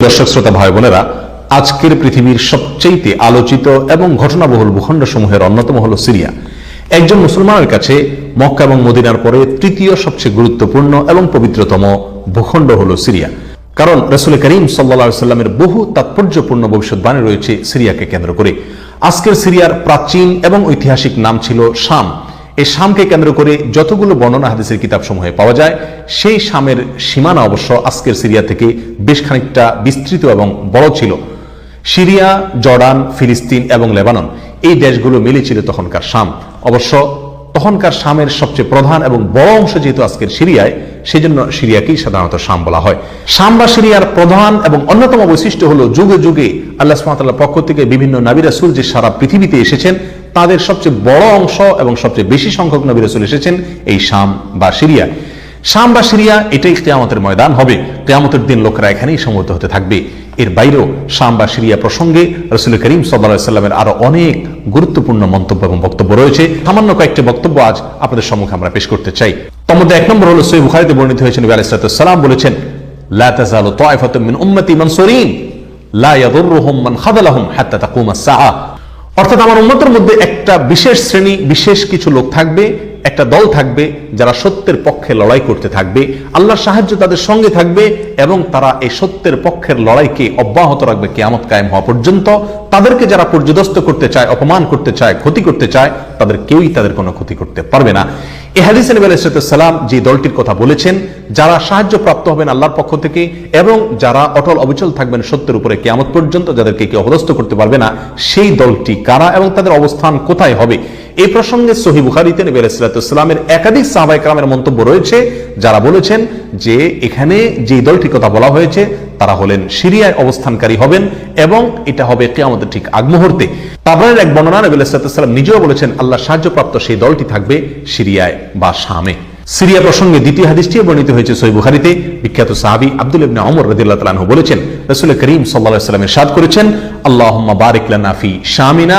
দর্শক, শ্রোতা, ভাই, বোনেরা, আজকের পৃথিবীর সবচেয়ে আলোচিত এবং ঘটনাবহুল ভূখণ্ড সমূহের অন্যতম হল সিরিয়া। একজন মুসলমানের কাছে মক্কা এবং মদিনার পরে তৃতীয় সবচেয়ে গুরুত্বপূর্ণ এবং পবিত্রতম ভূখণ্ড হল সিরিয়া। কারণ রসুল করিম সাল্লা সাল্লামের বহু তাৎপর্যপূর্ণ ভবিষ্যৎবাণী রয়েছে সিরিয়াকে কেন্দ্র করে। আজকের সিরিয়ার প্রাচীন এবং ঐতিহাসিক নাম ছিল শাম। এই শামকে কেন্দ্র করে যতগুলো বর্ণনা হাদিসের কিতাব সমূহে পাওয়া যায়, সেই শামের সীমানা অবশ্য আজকের সিরিয়া থেকে বেশ খানিকটা বিস্তৃত এবং বড় ছিল। সিরিয়া, জর্ডান, ফিলিস্তিন এবং লেবানন এই দেশগুলো মিলে ছিল তখনকার শাম। অবশ্য তখনকার শামের সবচেয়ে প্রধান এবং বড় অংশ যেহেতু আজকের সিরিয়ায়, সেজন্য সিরিয়াকেই সাধারণত শাম বলা হয়। শাম বা সিরিয়ার প্রধান এবং অন্যতম বৈশিষ্ট্য হলো যুগে যুগে আল্লাহ সুমাতাল্লাহ পক্ষ থেকে বিভিন্ন নাবি রাসুল যে সারা পৃথিবীতে এসেছেন তাদের সবচেয়ে বড় অংশ এবং সবচেয়ে বেশি সংখ্যক নবী রাসুল এসেছেন এই শাম বা সিরিয়া। শাম বা সিরিয়া এটাই কেয়ামতের ময়দান হবে। কেয়ামতের দিন লোকেরা এখানেই সমবেত হতে থাকবে। এর বাইরেও শাম বা সিরিয়া প্রসঙ্গে রসুল করিম সাল্লা সাল্লামের আরও অনেক গুরুত্বপূর্ণ মন্তব্য এবং বক্তব্য রয়েছে। সামান্য কয়েকটি বক্তব্য আজ আপনাদের সম্মুখে আমরা পেশ করতে চাই। মধ্যে এক নম্বর হলো সৈব বুখারিতে বর্ণিত হয়েছেন নবী আলাইসালাম বলেছেন, লা ইয়াদুররুহুম মান খাযালাহুম হাত্তা তাকুমা সাআ অর্থাৎ আমার উন্মতের মধ্যে একটা বিশেষ শ্রেণি, বিশেষ কিছু লোক থাকবে, একটা দল থাকবে, যারা সত্যের পক্ষে লড়াই করতে থাকবে, আল্লাহর সাহায্য তাদের সঙ্গে থাকবে এবং তারা এই সত্যের পক্ষের লড়াইকে অব্যাহত রাখবে কেয়ামত কায়েম হওয়া পর্যন্ত। তাদেরকে যারা পর্যদস্ত করতে চায়, অপমান করতে চায়, ক্ষতি করতে চায়, তাদের কেউই তাদের কোনো ক্ষতি করতে পারবে না। এ হাদিস নবী যে দলটির কথা বলেছেন, যারা সাহায্য প্রাপ্ত হবেন আল্লাহর পক্ষ থেকে এবং যারা অটল অবিচল থাকবেন সত্যের উপরে কেয়ামত পর্যন্ত, যাদেরকে কেউ অপদস্থ করতে পারবে না, সেই দলটি কারা এবং তাদের অবস্থান কোথায় হবে? এই প্রসঙ্গে সহি বুখারিতে নবী আলাইসালামের একাধিক সাহাবাই কালামের মন্তব্য রয়েছে, যারা বলেছেন যে এখানে যে দলটির কথা বলা হয়েছে, তারা হলেন সিরিয়ায় অবস্থানকারী হবেন এবং এটা হবে কেয়ামতের ঠিক আগ মুহূর্তে। তাবরানের এক বর্ণনা নবী আলাইসালাম নিজেও বলেছেন, আল্লাহ সাহায্যপ্রাপ্ত সেই দলটি থাকবে সিরিয়ায় বা শামে। সিরিয়া প্রসঙ্গে দ্বিতীয় হাদিসটি বর্ণিত হয়েছে সই বুখারিতে, বিখ্যাত সাহাবি আব্দুল ইবনে ওমর রাদিয়াল্লাহু তাআলা বলেছেন, রাসূল করিম আলাইহি ওয়াসাল্লাম ইরশাদ করেছেন আল্লাহ বারিক লানা ফি শামিনা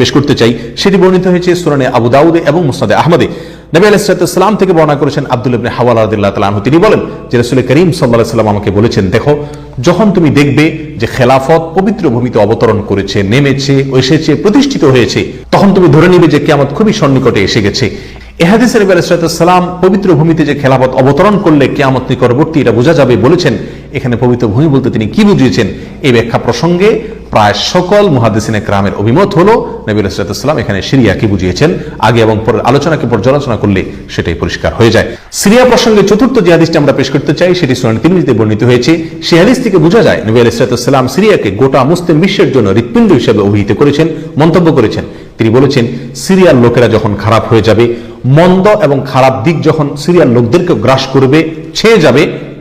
পেশ করতে চাই, সেটি বর্ণিত হয়েছে সুরানে আবু দাউদে এবং মুসনাদে আহমদে। নবী আলাইসালাম থেকে বর্ণনা করেছেন আব্দুল ইবনে হাওয়াল তাআলা তিনি বলেন যে রাসূল করিম আলাইহি সাল্লাম আমাকে বলেছেন, দেখো, যখন তুমি দেখবে যে খেলাফত পবিত্র ভূমিতে অবতরণ করেছে, নেমেছে, এসেছে, প্রতিষ্ঠিত হয়েছে, তখন তুমি ধরে নিবে যে কেমন খুবই সন্নিকটে এসে গেছে। এহাদিসের নবী আলাইসালাম পবিত্র ভূমিতে যে খেলাফত অবতরণ করলে কেয়ামত নিকটবর্তী এটা বোঝা যাবে বলেছেন। এখানে পবিত্র ভূমি বলতে তিনি কি বুঝিয়েছেন? এই ব্যাখ্যা প্রসঙ্গে প্রায় সকল মুহাদ্দিসিনে ক্রামের অভিমত হলো, নবী আলাইসালাম এখানে সিরিয়াকে বুঝিয়েছেন। আগে এবং পরের আলোচনাকে পর্যালোচনা করলে সেটাই পরিষ্কার হয়ে যায়। সিরিয়া প্রসঙ্গে চতুর্থ যে হাদিসটি আমরা পেশ করতে চাই, সেটি সুনান তিরমিজিতে বর্ণিত হয়েছে। সেই হাদিস থেকে বোঝা যায়, নবী আলাইসালাম সিরিয়াকে গোটা মুসলিম বিশ্বের জন্য হৃৎপিণ্ড হিসেবে অভিহিত করেছেন, মন্তব্য করেছেন। তিনি বলেছেন, সিরিয়ার লোকেরা যখন খারাপ হয়ে যাবে, মন্দ এবং খারাপ দিক যখন সিরিয়ার লোকদেরকে গ্রাস করবে, ছেয়ে যাবে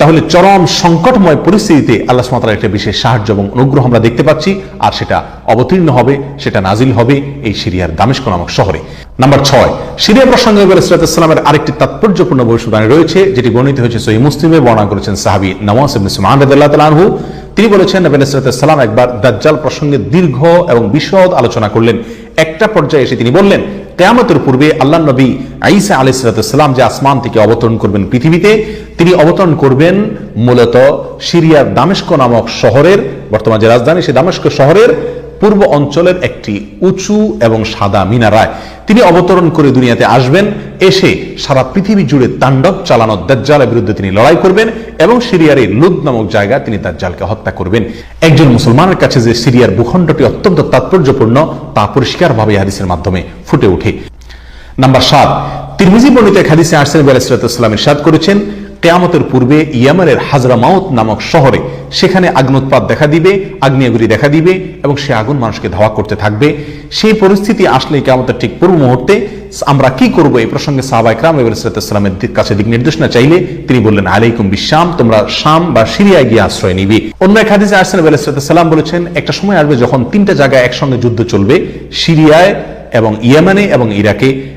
তাহলে চরম সংকটময় পরিস্থিতিতে আল্লাহ সুমাতার একটা বিশেষ সাহায্য এবং অনুগ্রহ আমরা দেখতে পাচ্ছি, আর সেটা অবতীর্ণ হবে, সেটা নাজিল হবে এই সিরিয়ার দামেস্ক নামক শহরে। নাম্বার ছয়, সিরিয়া প্রসঙ্গে এবার ইসলামের আরেকটি তাৎপর্যপূর্ণ ভবিষ্যৎবাণী রয়েছে, যেটি বর্ণিত হয়েছে সহি মুসলিমে, বর্ণনা করেছেন সাহাবি নওয়াজ ইবনে সুমান রাদিয়াল্লাহু তাআলা আনহু। তিনি বলেছেন, নবী সালাম একবার দাজ্জাল প্রসঙ্গে দীর্ঘ এবং বিশদ আলোচনা করলেন। একটা পর্যায়ে এসে তিনি বললেন কেয়ামতের পূর্বে আল্লাহ নবী আইসা আলি সালাম যে আসমান থেকে অবতরণ করবেন পৃথিবীতে, তিনি অবতরণ করবেন মূলত সিরিয়ার দামেস্ক নামক শহরের, বর্তমান যে রাজধানী সেই দামেস্ক শহরের পূর্ব অঞ্চলের একটি উঁচু এবং সাদা মিনারায়। তিনি অবতরণ করে দুনিয়াতে আসবেন, এসে সারা পৃথিবী জুড়ে তাণ্ডব চালানো দাজ্জালের বিরুদ্ধে তিনি লড়াই করবেন এবং সিরিয়ার এই লুদ নামক জায়গা তিনি দাজ্জালকে হত্যা করবেন। একজন মুসলমানের কাছে যে সিরিয়ার ভূখণ্ডটি অত্যন্ত তাৎপর্যপূর্ণ, তা পরিষ্কারভাবে হাদিসের মাধ্যমে ফুটে ওঠে। নাম্বার সাত, তিরমিজি বর্ণিত এক হাদিসে আরসেন আলাইসালাম ইরশাদ করেছেন কেয়ামতের পূর্বে ইয়ামানের হাজরা মাউত নামক শহরে সেখানে আগ্নোৎপাত দেখা দিবে আগ্নেয়গুড়ি দেখা দিবে এবং সে আগুন মানুষকে ধাওয়া করতে থাকবে। সেই পরিস্থিতি আসলে কেয়ামতের ঠিক পূর্ব মুহূর্তে আমরা কি করব এই প্রসঙ্গে সাহাবা ইকরাম কাছে দিক নির্দেশনা চাইলে তিনি বললেন, আলাইকুম বিশ্বাম তোমরা শাম বা সিরিয়ায় গিয়ে আশ্রয় নিবি। অন্য এক হাদিসে আসছেন সালাম বলেছেন, একটা সময় আসবে যখন তিনটা জায়গায় একসঙ্গে যুদ্ধ চলবে, সিরিয়ায় এবং ইয়েমানে এবং ইরাকে।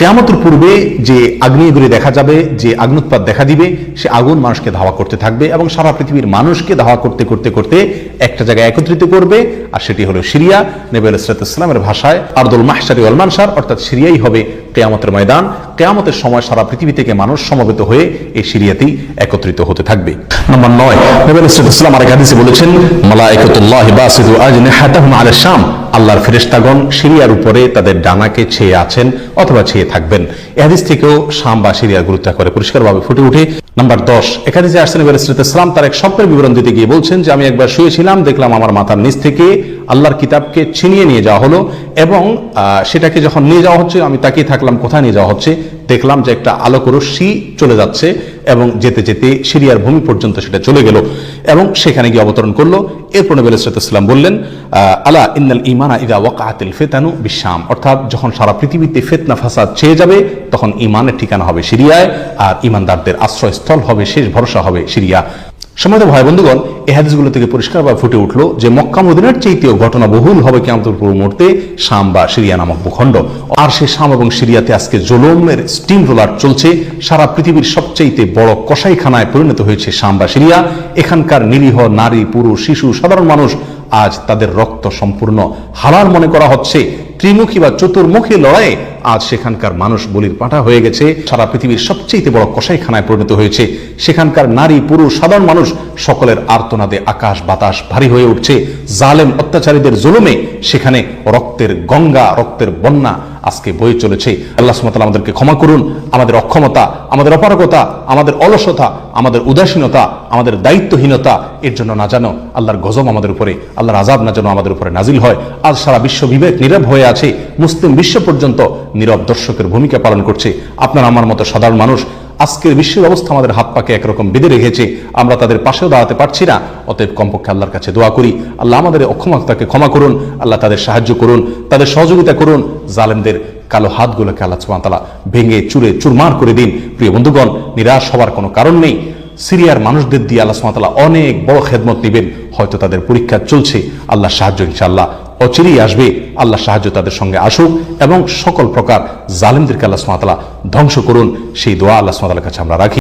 কেয়ামতের পূর্বে যে আগ্নেয়গুলি দেখা যাবে, যে আগ্নুৎপাত দেখা দিবে, সে আগুন মানুষকে ধাওয়া করতে থাকবে এবং সারা পৃথিবীর মানুষকে ধাওয়া করতে করতে করতে একটা জায়গায় একত্রিত করবে, আর সেটি হলো সিরিয়া। নেবে ইসলামের ভাষায় আব্দুল মাহসারি অলমানসার অর্থাৎ সিরিয়াই হবে কেয়ামতের ময়দান। কেয়ামতের সময় সারা পৃথিবী থেকে মানুষ সমবেত হয়ে এই সিরিয়াতেই একত্রিত হতে থাকবে। নম্বর নয়, নবী ইসলাম আরেক হাদিসে বলেছেন মালাইকাতুল্লাহ বাসিদু আজনিহাতাহুম আলা শাম। আল্লাহর ফেরেশতাগণ সিরিয়ার উপরে তাদের ডানাকে ছেয়ে আছেন অথবা ছেয়ে থাকবেন। এহাদিস থেকেও শাম বা সিরিয়ার গুরুত্ব করে পরিষ্কারভাবে ফুটে উঠে। নাম্বার দশ। এখানে যে আসছেন এবার ইসলাম তার এক স্বপ্নের বিবরণ দিতে গিয়ে বলছেন যে, আমি একবার শুয়েছিলাম, দেখলাম আমার মাথার নিচ থেকে আল্লাহর কিতাবকে ছিনিয়ে নিয়ে যাওয়া হলো এবং সেটাকে যখন নিয়ে যাওয়া হচ্ছে, আমি তাকিয়ে থাকলাম কোথায় নিয়ে যাওয়া হচ্ছে, দেখলাম যে একটা আলোক রশ্মি চলে যাচ্ছে এবং যেতে যেতে সিরিয়ার ভূমি পর্যন্ত সেটা চলে গেল এবং সেখানে গিয়ে অবতরণ করল। এরপর নবী ইসলাম বললেন আলা ইন্নাল ইমানা ইদা ওয়াকাতিল ফেতানু বিশ্বাম অর্থাৎ যখন সারা পৃথিবীতে ফেতনা ফাসাদ চেয়ে যাবে, তখন ইমানের ঠিকানা হবে সিরিয়ায়, আর ইমানদারদের আশ্রয়স্থল হবে, শেষ ভরসা হবে সিরিয়া। সময় ভাই বন্ধুগণ, এই হাদিসগুলো থেকে পরিষ্কারভাবে ফুটে উঠল যে মক্কা মদিনার চাইতেও ঘটনা বহুল হবে কেমন পূর্ব মুহূর্তে শাম বা সিরিয়া নামক ভূখণ্ড। আর সে শাম এবং সিরিয়াতে আজকে জোলমের স্টিম রোলার চলছে। সারা পৃথিবীর সবচাইতে বড় কসাইখানায় পরিণত হয়েছে শাম বা সিরিয়া। এখানকার নিরীহ নারী, পুরুষ, শিশু, সাধারণ মানুষ আজ তাদের রক্ত সম্পূর্ণ। হালাল মনে করা হচ্ছে, ত্রিমুখী বা চতুর্মুখী লড়াইয়ে আজ সেখানকার মানুষ বলির পাঠা হয়ে গেছে। সারা পৃথিবীর সবচেয়ে বড় কসাইখানায় পরিণত হয়েছে। সেখানকার নারী, পুরুষ, সাধারণ মানুষ সকলের আর্তনাদে আকাশ বাতাস ভারী হয়ে উঠছে। জালেম অত্যাচারীদের জুলুমে সেখানে রক্তের গঙ্গা, রক্তের বন্যা আজকে বয়ে চলেছে। আল্লাহ সুমতাল আমাদেরকে ক্ষমা করুন। আমাদের অক্ষমতা, আমাদের অপারগতা, আমাদের অলসতা, আমাদের উদাসীনতা, আমাদের দায়িত্বহীনতা, এর জন্য না জানো আল্লাহর গজব আমাদের উপরে, আল্লাহর আজাব না যেন আমাদের উপরে নাজিল হয়। আজ সারা বিশ্ব বিবেক নীরব হয়ে আছে। মুসলিম বিশ্ব পর্যন্ত নীরব দর্শকের ভূমিকা পালন করছে। আপনার আমার মতো সাধারণ মানুষ, আজকের বিশ্বের অবস্থা আমাদের হাত পাকে একরকম বেঁধে রেখেছে। আমরা তাদের পাশেও দাঁড়াতে পারছি না। অতএব কমপক্ষে আল্লাহর কাছে দোয়া করি। আল্লাহ আমাদের অক্ষমতাকে ক্ষমা করুন। আল্লাহ তাদের সাহায্য করুন। তাদের সহযোগিতা করুন। জালেমদের কালো হাতগুলোকে আল্লাহ সুমাতালা ভেঙে চুরে চুরমার করে দিন। প্রিয় বন্ধুগণ, নিরাশ হওয়ার কোনো কারণ নেই। সিরিয়ার মানুষদের দিয়ে আল্লাহ সুমাতালা অনেক বড় খেদমত নেবেন। হয়তো তাদের পরীক্ষা চলছে। আল্লাহ সাহায্য ইনশাআল্লাহ। অচিরেই আসবে। আল্লাহ সাহায্য তাদের সঙ্গে আসুক এবং সকল প্রকার জালিমদেরকে আল্লাহ সুমাতালা ধ্বংস করুন। সেই দোয়া আল্লাহ সুমাতালার কাছে আমরা রাখি।